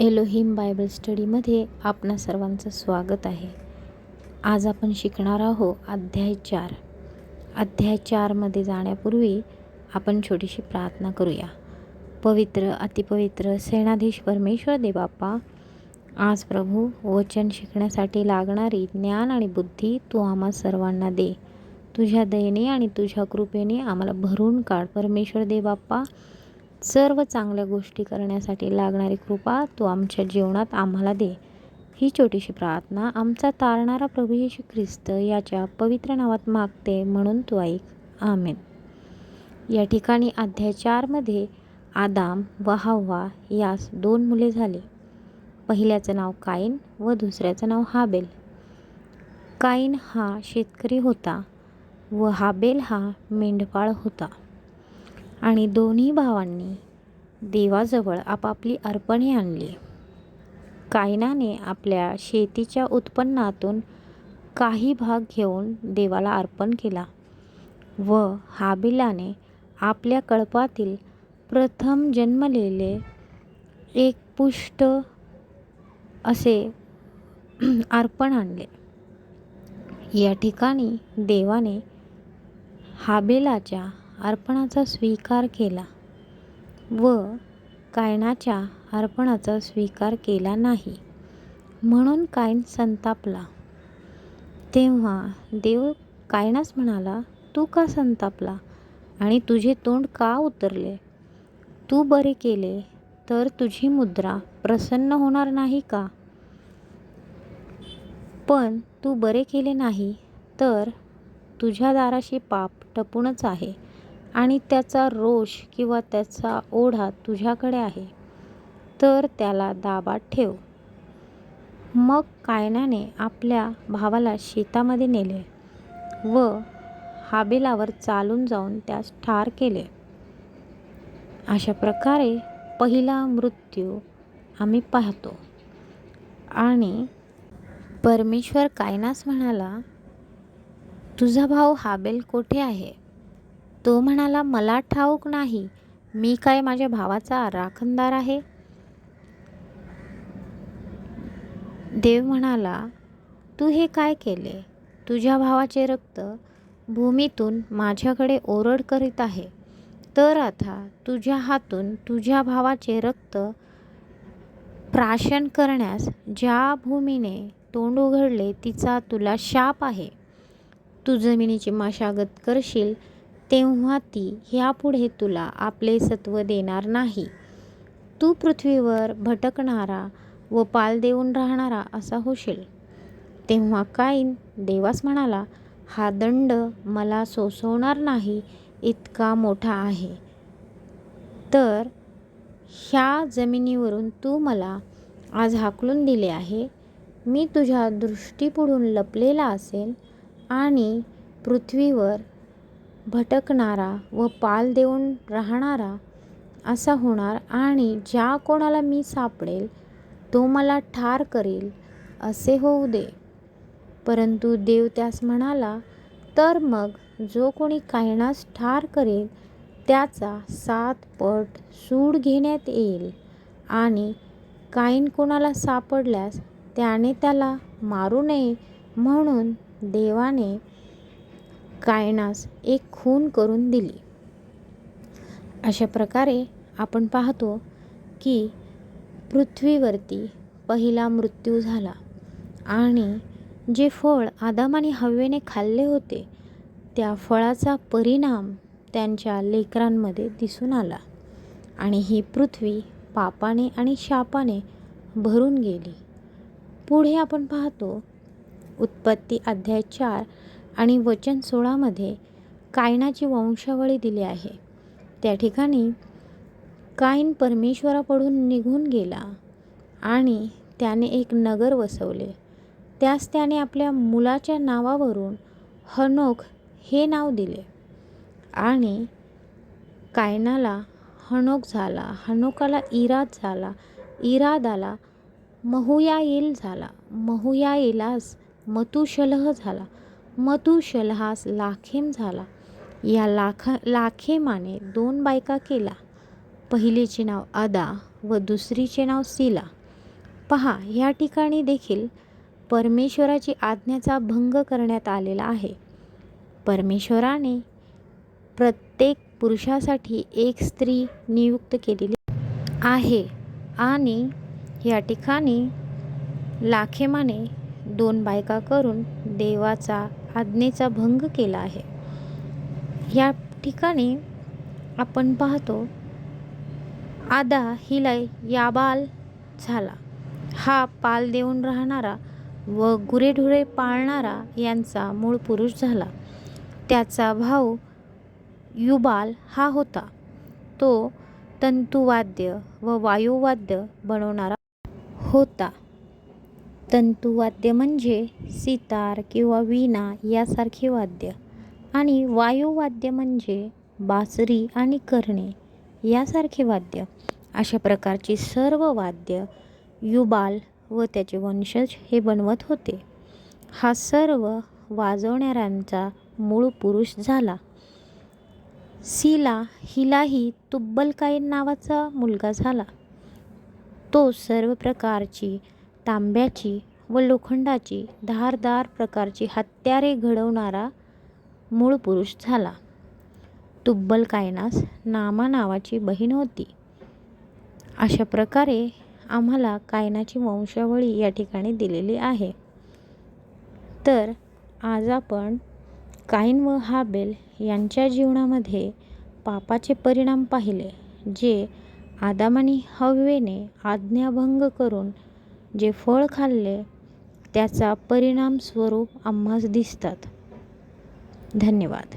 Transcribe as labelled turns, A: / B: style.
A: Elohim Bible स्टडीमध्ये आपणा सर्वांचं स्वागत आहे. आज आपण शिकणार आहोत अध्याय चार. अध्याय चारमध्ये जाण्यापूर्वी आपण छोटीशी प्रार्थना करूया. पवित्र अतिपवित्र सेनाधीश परमेश्वर देवाप्पा आज प्रभू वचन शिकण्यासाठी लागणारी ज्ञान आणि बुद्धी तू आम्हा सर्वांना दे. तुझ्या दयेने आणि तुझ्या कृपेने आम्हाला भरून काढ. परमेश्वर देवाप्पा सर्व चांगल्या गोष्टी करण्यासाठी लागणारी कृपा तू आमच्या जीवनात आम्हाला दे. ही छोटीशी प्रार्थना आमचा तारणारा प्रभू येशू ख्रिस्त याच्या पवित्र नावात मागते म्हणून तू ऐक. आमेन. या ठिकाणी अध्याय चारमध्ये आदाम व हव्वा यास दोन मुले झाली. पहिल्याचं नाव काईन व दुसऱ्याचं नाव हाबेल. काईन हा शेतकरी होता व हाबेल हा मेंढपाळ होता. आणि दोन्ही भावांनी देवाजवळ आपापली अर्पणे आणली. कायनाने आपल्या शेतीच्या उत्पन्नातून काही भाग घेऊन देवाला अर्पण केला व हाबिलाने आपल्या कळपातील प्रथम जन्मलेले एक पुष्ट असे अर्पण आणले. या ठिकाणी देवाने हाबेलाच्या अर्पणाचा स्वीकार केला व कायनाच्या अर्पणाचा स्वीकार केला नाही. म्हणून कायन संतापला. तेव्हा देव कायनास म्हणाला तू का संतापला? आणि तुझे तोंड का उतरले? तू बरे केले तर तुझी मुद्रा प्रसन्न होणार नाही का? पण तू बरे केले नाही तर तुझ्या दाराशी पाप टपूनच आहे. आणि त्याचा रोष किंवा त्याचा ओढा तुझ्याकडे आहे तर त्याला दाबात ठेव. मग कायनाने आपल्या भावाला शेतामध्ये नेले व हाबेलावर चालून जाऊन त्यास ठार केले. अशा प्रकारे पहिला मृत्यू आम्ही पाहतो. आणि परमेश्वर कायनास म्हणाला तुझा भाऊ हाबेल कोठे आहे? तो म्हणाला मला ठाऊक नाही. मी काय माझ्या भावाचा राखणदार आहे? देव म्हणाला तू हे काय केले? तुझ्या भावाचे रक्त भूमीतून माझ्याकडे ओरड करीत आहे. तर आता तुझ्या हातून तुझ्या भावाचे रक्त प्राशन करण्यास ज्या भूमीने तोंड उघडले तिचा तुला शाप आहे. तू जमिनीची मशागत करशील तेव्हा ती ह्यापुढे तुला आपले सत्व देणार नाही. तू पृथ्वीवर भटकणारा व पाल देऊन राहणारा असा होशील. तेव्हा काईन देवास म्हणाला हा दंड मला सोसवणार नाही इतका मोठा आहे. तर ह्या जमिनीवरून तू मला आज हाकलून दिले आहे. मी तुझ्या दृष्टीपुढून लपलेला असेल आणि पृथ्वीवर भटकणारा व पाल देऊन राहणारा असा होणार आणि ज्या कोणाला मी सापडेल तो मला ठार करेल असे होऊ दे. परंतु देव त्यास म्हणाला तर मग जो कोणी कायनास ठार करेल त्याचा सात पट सूड घेण्यात येईल आणि काईन कोणाला सापडल्यास त्याने त्याला मारू नये म्हणून देवाने कायनास एक खून करून दिली. अशा प्रकारे आपण पाहतो की पृथ्वीवरती पहिला मृत्यू झाला आणि जे फळ आदाम आणि हवेने खाल्ले होते त्या फळाचा परिणाम त्यांच्या लेकरांमध्ये दिसून आला आणि ही पृथ्वी पापाने आणि शापाने भरून गेली. पुढे आपण पाहतो उत्पत्ती अध्याय चार आणि वचन सोळामध्ये कायनाची वंशावळी दिली आहे. त्या ठिकाणी काईन परमेश्वराकडून निघून गेला आणि त्याने एक नगर वसवले. त्यास त्याने आपल्या मुलाच्या नावावरून हनोख हे नाव दिले आणि कायनाला हनोक झाला. हनोकाला इराद झाला. इरादाला महुयाईल झाला. महुयाईलास मतुशलह झाला. मतुशलहास लाखेम झाला. या लाख लाखेमाने दोन बायका केला पहिलीचे नाव अदा व दुसरीचे नाव सिला. पहा या ठिकाणी देखील परमेश्वराची आज्ञेचा भंग करण्यात आलेला आहे. परमेश्वराने प्रत्येक पुरुषासाठी एक स्त्री नियुक्त केलेली आहे आणि या ठिकाणी लाखेमाने दोन बायका करून देवाचा आज्ञेचा भंग केला आहे. या ठिकाणी आपण पाहतो आदा हिला याबाल झाला. हा पाल देऊन राहणारा व गुरेढुरे पाळणारा यांचा मूळ पुरुष झाला. त्याचा भाऊ युबाल हा होता. तो तंतुवाद्य व वायुवाद्य बनवणारा होता. तंतुवाद्य म्हणजे सितार किंवा वीणा यासारखे वाद्य. आणि वायुवाद्य म्हणजे बासरी आणि करणे यासारखे वाद्य. अशा प्रकारची सर्व वाद्य युबाल व त्याचे वंशज हे बनवत होते. हा सर्व वाजवणाऱ्यांचा मूळ पुरुष झाला. सीला हिलाही तुब्बलकाईन नावाचा मुलगा झाला. तो सर्व प्रकारची तांब्याची व लोखंडाची धारदार प्रकारची हत्यारे घडवणारा मूळ पुरुष झाला. तुब्बल कायनास नामा नावाची बहीण होती. अशा प्रकारे आम्हाला कायनाची वंशावळी या ठिकाणी दिलेली आहे. तर आज आपण काईन व हाबेल यांच्या जीवनामध्ये पापाचे परिणाम पाहिले जे आदाम आणि आज्ञाभंग करून जे फळ खाल्ले त्याचा परिणाम स्वरूप आम्हास दिसतात. धन्यवाद.